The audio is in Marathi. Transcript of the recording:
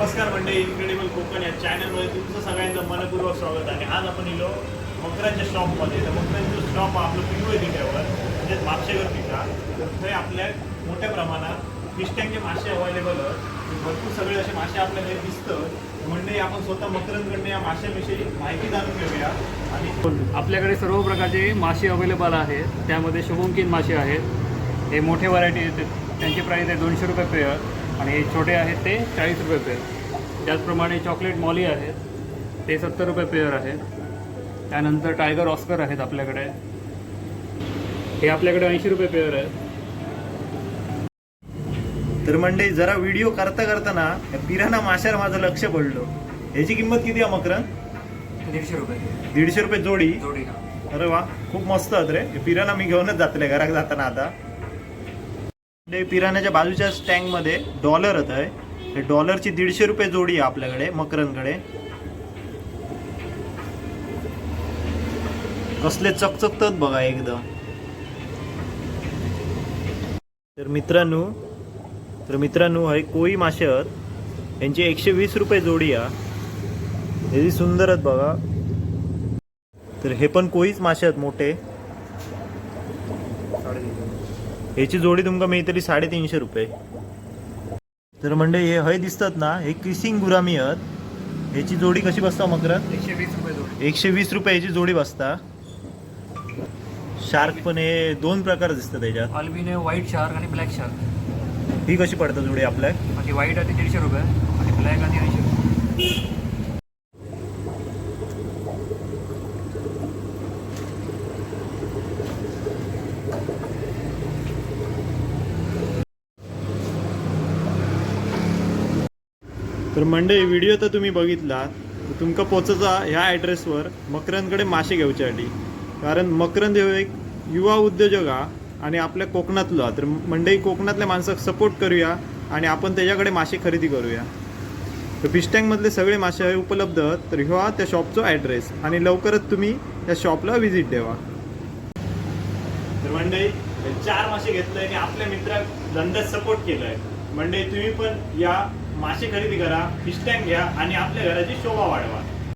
नमस्कार म्हणजे इनक्रेडिबल कोकण या चॅनलमध्ये तुमचं सगळ्यांचं मनपूर्वक स्वागत आहे. आज आपण इलो मकरांच्या शॉपमध्ये तर मकरांचं शॉप आपलं पिंगू तिथ्यावर म्हणजे म्हणजेच मागशेवर तर आपल्या मोठ्या प्रमाणात फिश टँकचे मासे अवेलेबल आहेत. म्हणजे भरपूर सगळे असे मासे आपल्याला दिसतं. म्हणजे आपण स्वतः मकरांकडनं या माशाविषयी माहिती जाणून घेऊया. आणि आपल्याकडे सर्व प्रकारचे मासे अवेलेबल आहेत. त्यामध्ये शुभंकीन मासे आहेत. हे मोठे व्हरायटी आहेत. त्यांची प्राईस आहे दोनशे रुपये पेअर आणि हे छोटे आहेत ते चाळीस रुपये पेअर त्याचप्रमाणे चॉकलेट मॉली आहेत ते सत्तर रुपये पेअर आहेत त्यानंतर टायगर ऑस्कर आहेत आपल्याकडे. हे आपल्याकडे ऐंशी रुपये पेअर आहेत. तर मंडळी जरा व्हिडिओ करता करताना या पिराना माशावर माझं लक्ष पडलं. याची किंमत किती आहे मकरन दीडशे रुपये. दीडशे रुपये जोडी? जोडी अरे वा खूप मस्त आहेत रे. हे पिराना मी घेऊनच जातले घरात जाताना आता. पिराण्याच्या बाजूच्या स्टँकमध्ये डॉलर होत आहे हे डॉलरची दीडशे रुपये जोडी आहे आपल्याकडे मकरांकडे कसले चकचकतात बघा एकदम. तर मित्रांनो तर मित्रांनो हे कोळी मासे आहेत. यांची एकशे वीस रुपये जोडी आहे. हे सुंदर आहेत बघा. तर हे पण कोळीच मासे आहेत मोठे. ह्याची जोडी तुमका मिळतली साडेतीनशे रुपये. तर म्हणजे हे हय दिसतात ना हे किसिंग गुरामी आहेत. ह्याची जोडी कशी बसता मकर एकशे वीस रुपये जोडी एकशे वीस रुपये ह्याची जोडी बसता. शार्क पण हे दोन प्रकार दिसतात त्याच्यात अल्बिनो व्हाईट शार्क आणि ब्लॅक शार्क. ही कशी पडतं जोडी आपल्या? म्हणजे व्हाईट आहे ते दीडशे रुपये आणि ब्लॅक ते ऐंशी रुपये. तर मंडळी व्हिडिओ तर तुम्ही बघितला. तर तुमका पोचायचा ह्या ॲड्रेसवर मकरांकडे मासे घेवच्यासाठी कारण मकरंद हे एक युवा उद्योजक हा आणि आपल्या कोकणातलो. हा. तर मंडई कोकणातल्या माणसाक सपोर्ट करूया आणि आपण त्याच्याकडे मासे खरेदी करूया. तर फिश टँकमधले सगळे मासे उपलब्ध तर ह्यो त्या शॉपचा ॲड्रेस आणि लवकरच तुम्ही त्या शॉपला व्हिजिट द्यावा तर मंडई चार मासे घेतलंय आणि आपल्या मित्राक धंद्यात सपोर्ट केलाय. मंडई तुम्ही पण या मासे खरेदी करा फिश टँक घ्या आणि आपल्या घराची शोभा वाढवा.